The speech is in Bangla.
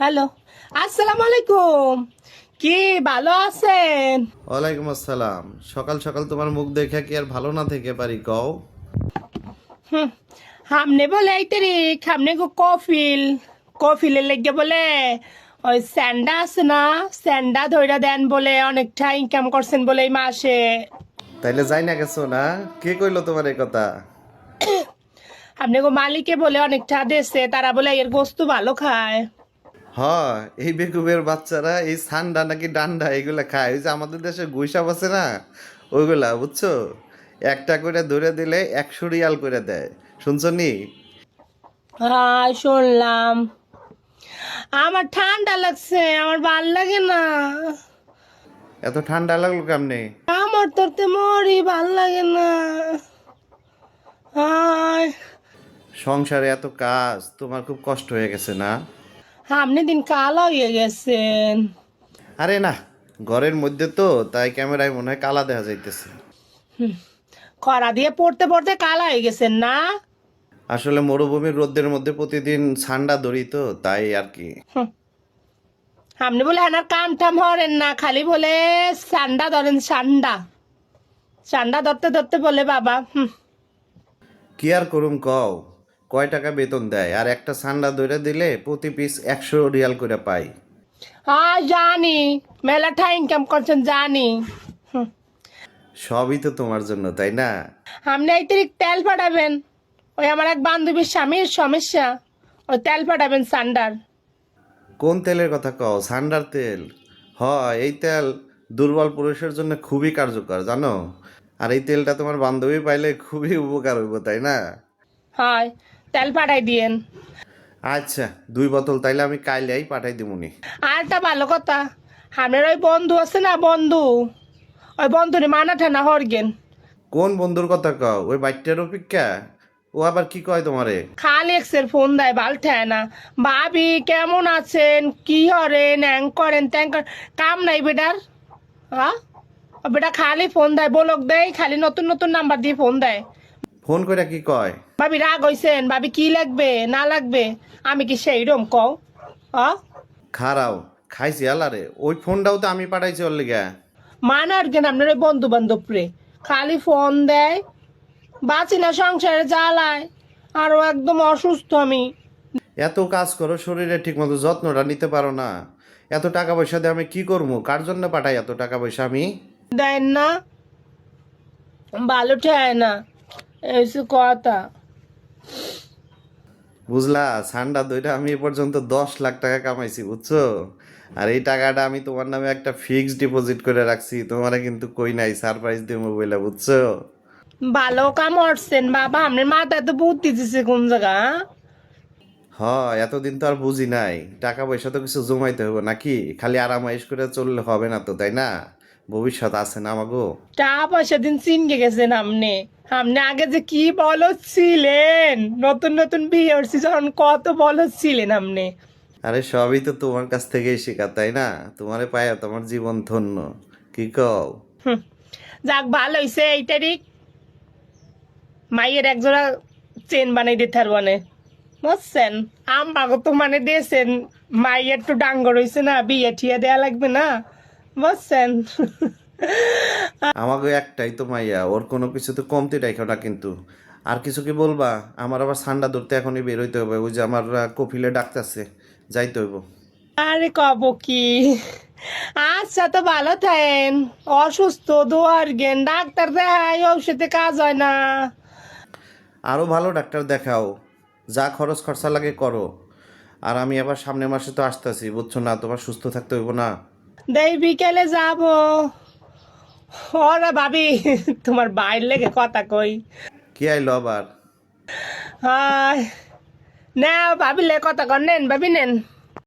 হ্যালো আসসালামু আলাইকুম কি ভালো আছেন? ওয়ালাইকুম আসসালাম। সকাল সকাল তোমার মুখ দেখে কি আর ভালো না থেকে পারি? কও। হামনে বলে এই তারিখ হামনে গো কফিল। কফিলের লেগে বলে ওই স্যান্ডা আছে না? স্যান্ডা ধইরা দেন বলে অনেকটা ইনকাম করছেন বলে এই মাসে। তাইলে যাই না গেছো না? কে কইলো তোমার এই কথা? আপনি গো মালিকে বলে অনেকটা দেশে তারা বলে এর বস্তু ভালো খায়। এই বেকুবের বাচ্চারা এই সান্ডা নাকি ডান্ডা এগুলা খায়। ওই যে আমাদের দেশে গুইসাপ আছে না ওইগুলা বুঝছ? একটা করে ধরে দিলে একশো রিয়াল করে দেয়। শুনছো নি? হ্যাঁ শুনলাম। আমার ঠান্ডা লাগছে আমার ভালো লাগে না। এত ঠান্ডা লাগল কেমনে? আমার তোর তে মরি ভালো লাগে না। সংসারে এত কাজ তোমার খুব কষ্ট হয়ে গেছে না? আপনি দিন কালো হয়ে গেছেন আরে না ঘরের মধ্যে তো তাই ক্যামেরায় মনে হয় কালা দেখা যাইতেছে। খরা দিয়ে পড়তে পড়তে কালো হয়ে গেছেন না? আসলে মরুভূমির রোদের মধ্যে প্রতিদিন ঠান্ডা ধরি তো তাই আর কি। আপনি বলে আনার কাম টাম হরেন না খালি বলে সান্ডা ধরেন সান্ডা সান্ডা ধরতে ধরতে বলে বাবা কি আর করুম কও? কয় টাকা বেতন দেয়? আর একটা ঠান্ডা ধরে দিলে প্রতি পিস একশো রিয়াল করে পাই। হ্যাঁ জানি। মেলাটা ইনকাম করছেন জানি। সবই তো তোমার জন্য তাই না? আপনি তারিখ তেল পাঠাবেন। ওই আমার এক বান্ধবীর স্বামীর সমস্যা। ওই তেল পাঠাবেন সান্ডার। কোন তেলের কথা কও? সান্ডার তেল? হ এই তেল দুর্বল পুরুষের জন্য খুবই কার্যকর জানো? আর এই তেলটা তোমার বান্ধবী পাইলে খুবই উপকার হইব তাই না? হয়। তেল পাঠাই দিয়েন। আচ্ছা দুই বোতল তাইলে আমি কাইলেই পাঠাই দিমুনি। আর একটা ভালো কথা আমার ওই বন্ধু আছে না বন্ধু? ওই বন্ধুরে মানা ঠানা হরগেন। কোন বন্ধুর কথা কও? ওই বাইকটার অপেক্ষা? ও আবার কি কয় তোমারে? খালি এক্সের ফোন দেয় বাল ঠায় না ভাবি কেমন আছেন? কি হরেন? অ্যাং করেন ত্যাং করেন? কাম নাই বেটার? হ্যাঁ বেটা খালি ফোন দেয় বলক দেয় খালি নতুন নতুন নাম্বার দিয়ে ফোন দেয়। ফোন করে কি কয়? ভাবি রাগ হইছেন ভাবি কি লাগবে না লাগবে? আমি কি সেই রকম কও? হ্যাঁ খারাও খাইছি আলারে ওই ফোনটাও তো আমি পাঠাইছি ওর লিগা। মানার কেন আপনার ওই বন্ধু বান্ধব রে? খালি ফোন দেয় বাঁচি না সংসারে জ্বালায় আরও একদম অসুস্থ আমি। এত কাজ করো শরীরে ঠিকমতো যত্নটা নিতে পারো না। এত টাকা পয়সা দিয়ে আমি কি করব? কার জন্য পাঠাই এত টাকা পয়সা আমি? দেন না ভালো ঠায় না। হচ্ছে কথা। বুঝলা সান্ডা দইটা আমি এ পর্যন্ত দশ লাখ টাকা কামাইছি বুঝছ? আর এই টাকাটা আমি তোমার নামে একটা ফিক্সড ডিপোজিট করে রাখছি তোমারে কিন্তু কই নাই সারপ্রাইজ দেবো বলে বুঝছ? ভালো কাম করছেন বাবা আপনার মাথায় তো বুদ্ধি দিছে কোন জায়গা হ এতদিন তো আর বুঝি নাই টাকা পয়সা তো কিছু জমাইতে হবে নাকি? খালি আরামাইশ করে চললে হবে না তো তাই না? ভবিষ্যৎ আছে না আমাগো। টাকা পয়সা দিন চিনকে গেছেন আপনি। আপনি আগে যে কি বলো ছিলেন নতুন নতুন বিয়ে হচ্ছে যখন কত বলো ছিলেন আপনি? আরে সবই তো তোমার কাছ থেকেই শেখা তাই না? তোমারে পায়া তোমার জীবন ধন্য। কি কও? যাক ভালো হয়েছে এই তারিখ মাইয়ের একজোড়া চেন বানাই দিতে পারব না। বুঝছেন? আমাকে তো মানে দিয়েছেন মাইয়ের তো ডাঙ্গর হয়েছে না বিয়ে ঠিয়া দেয়া লাগবে না। বুঝছেন? আমাকে একটাই তো মাইয়া ওর কোনো কিছু তো কমতি রাখো না কিন্তু। আর কিছু কি বলবা? আমার আবার ঠান্ডা ধরতে এখনই বের হইতে হবে। ওই যে আমার কপিলে ডাকতেছে যাইতে হইব। আরে কব কি? আচ্ছা তো ভালো থাকেন। অসুস্থ দোয়ার গেন ডাক্তার দেখাই ঔষধে কাজ হয় না। আরও ভালো ডাক্তার দেখাও। যা খরচ খরচা লাগে করো। আর আমি আবার সামনের মাসে তো আসতেছি বুঝছ না? তোমার সুস্থ থাকতে হইব না। দেই বিকেলে যাব। ওরা ভাবি তোমার বাইর লেগে কথা কই। কি আইলো আবার? হায় না ভাবিলে কথা কর নেন ভাবি নেন।